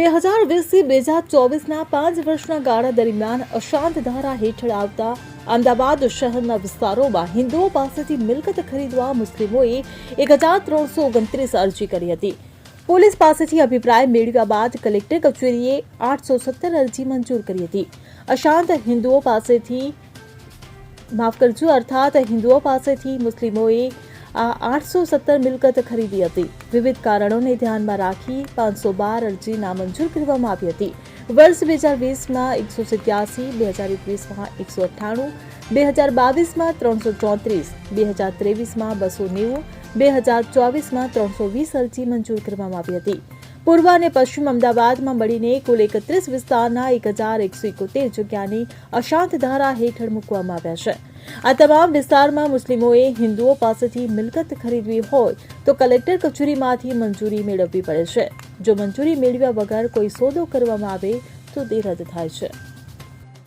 બે હજાર વીસથી બે હજાર ચોવીસના પાંચ વર્ષના ગાળા દરમિયાન અશાંત ધારા હેઠળ આવતા અમદાવાદ શહેરના વિસ્તારોમાં હિન્દુઓ પાસેથી મિલકત ખરીદવા મુસ્લિમોએ એક હજાર ત્રણસો ઓગણત્રીસ અરજી કરી હતી. પોલીસ પાસેથી અભિપ્રાય મેળવ્યા બાદ કલેક્ટર કચેરીએ આઠસો સત્તર અરજી મંજૂર કરી હતી. અશાંત હિન્દુઓ પાસેથી માફ કરજો, અર્થાત હિન્દુઓ પાસેથી મુસ્લિમોએ આ આઠસો સત્તર મિલકત ખરીદી હતી. વિવિધ કારણોને ધ્યાનમાં રાખી પાંચસો બાર અરજી નામંજૂર કરવામાં આવી હતી. વર્ષ બે હજાર વીસમાં એકસો સિત્યાસી, બે હજાર એકવીસમાં એકસો અઠ્ઠાણું, બે હજાર બાવીસમાં ત્રણસો ચોત્રીસ, બે હજાર ત્રેવીસમાં બસો નેવું, બે હજાર ચોવીસમાં ત્રણસો વીસ અરજી મંજૂર કરવામાં આવી હતી. પૂર્વ અને પશ્ચિમ અમદાવાદમાં મળીને કુલ એકત્રીસ વિસ્તારના એક હજાર એકસો એકોતેર જગ્યાની અશાંત ધારા હેઠળ મૂકવામાં આવ્યા છે. આ તમામ વિસ્તારમાં મુસ્લિમોએ હિન્દુઓ પાસેથી મિલકત ખરીદવી હોય તો કલેક્ટર કચેરીમાંથી મંજૂરી મેળવવી પડે છે. જો મંજૂરી મેળવ્યા વગર કોઈ સોદો કરવામાં આવે તો તે રદ થાય છે.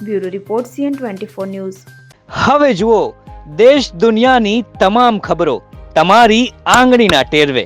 Bureau report CN twenty four news. હવે જુઓ દેશ દુનિયાની તમામ ખબરો તમારી આંગળીના ટેરવે.